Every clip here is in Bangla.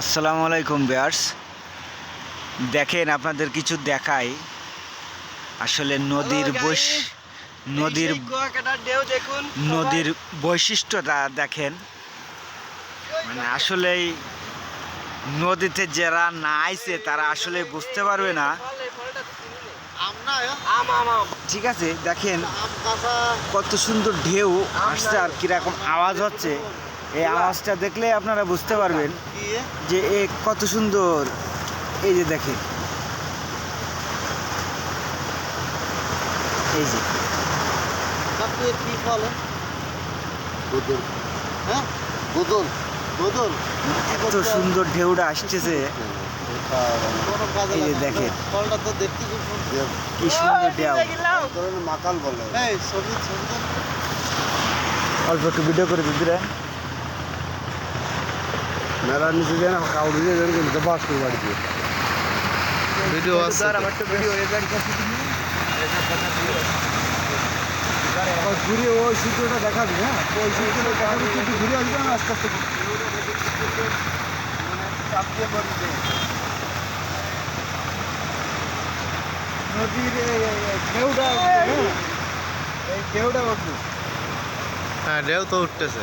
আসসালামু আলাইকুম বিয়ার্স দেখেন আপনাদের কিছু দেখাই। আসলে নদীর বৈশ নদীর নদীর বৈশিষ্ট্যটা দেখেন। মানে আসলেই নদীতে যারা না আইছে তারা আসলে বুঝতে পারবে না। ঠিক আছে দেখেন কত সুন্দর ঢেউ আসছে আর কীরকম আওয়াজ হচ্ছে। এই আওয়াজটা দেখলে আপনারা বুঝতে পারবেন যে এ কত সুন্দর। এই যে দেখেন। এই যে। কি গুদল হ্যাঁ গুদল গুদল এত সুন্দর ঢেউটা আসতেছে। এই যে দেখেন। ফলটা তো দেখতে খুব সুন্দর কি সুন্দর ঢেউ। মাকাল বলে এই ছবি ছবি তো অল্প একটু ভিডিও করে দিদিরা মেলা নিচে যায় না কাউড়ি দিয়ে যায় কিন্তু বাস করে বাড়ি দিয়ে ভিডিও আছে আমার তো ভিডিও আবার ঘুরে ওই সূর্যটা দেখাবি হ্যাঁ ওই সূর্যটা দেখাবি একটু ঘুরে আসবে না আস্তে আস্তে নদীর ঢেউটা এই ঢেউটা বাবু হ্যাঁ ঢেউ তো উঠতেছে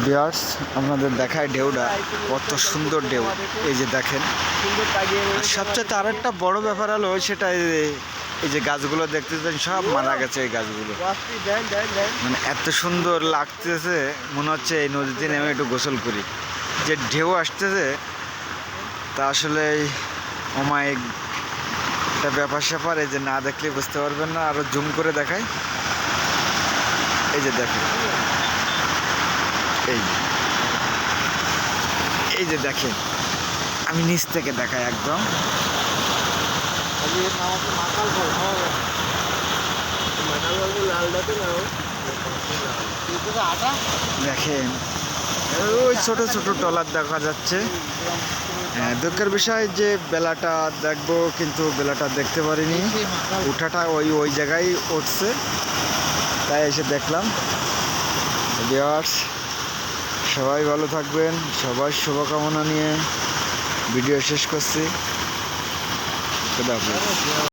বিয়ার্স আপনাদের দেখায় ঢেউটা। কত সুন্দর ঢেউ। এই যে দেখেন। সবচেয়ে আর একটা বড় ব্যাপার হলো সেটা এই যে- গাছগুলো দেখতেছেন, সব মারা গেছে এই গাছগুলো। মানে এত সুন্দর লাগতেছে, মনে হচ্ছে এই নদীতে নেমে একটু গোসল করি। যে ঢেউ আসতেছে, তা আসলে অমায় একটা ব্যাপার স্যাপার, এই যে না দেখলে বুঝতে পারবেন না, আরও জুম করে দেখায় এই যে দেখেন। এই এই যে দেখেন, আমি নিচ থেকে দেখাই একদম। দেখেন, ওই ছোট ছোট টলার দেখা যাচ্ছে। হ্যাঁ দুঃখের বিষয় যে বেলাটা দেখব, কিন্তু বেলাটা দেখতে পারিনি। উঠাটা ওই ওই জায়গায় উঠছে। তাই এসে দেখলাম। ভিউয়ার্স সবাই ভালো থাকবেন সবার শুভকামনা নিয়ে ভিডিও শেষ করছি খুদা হাফেজ।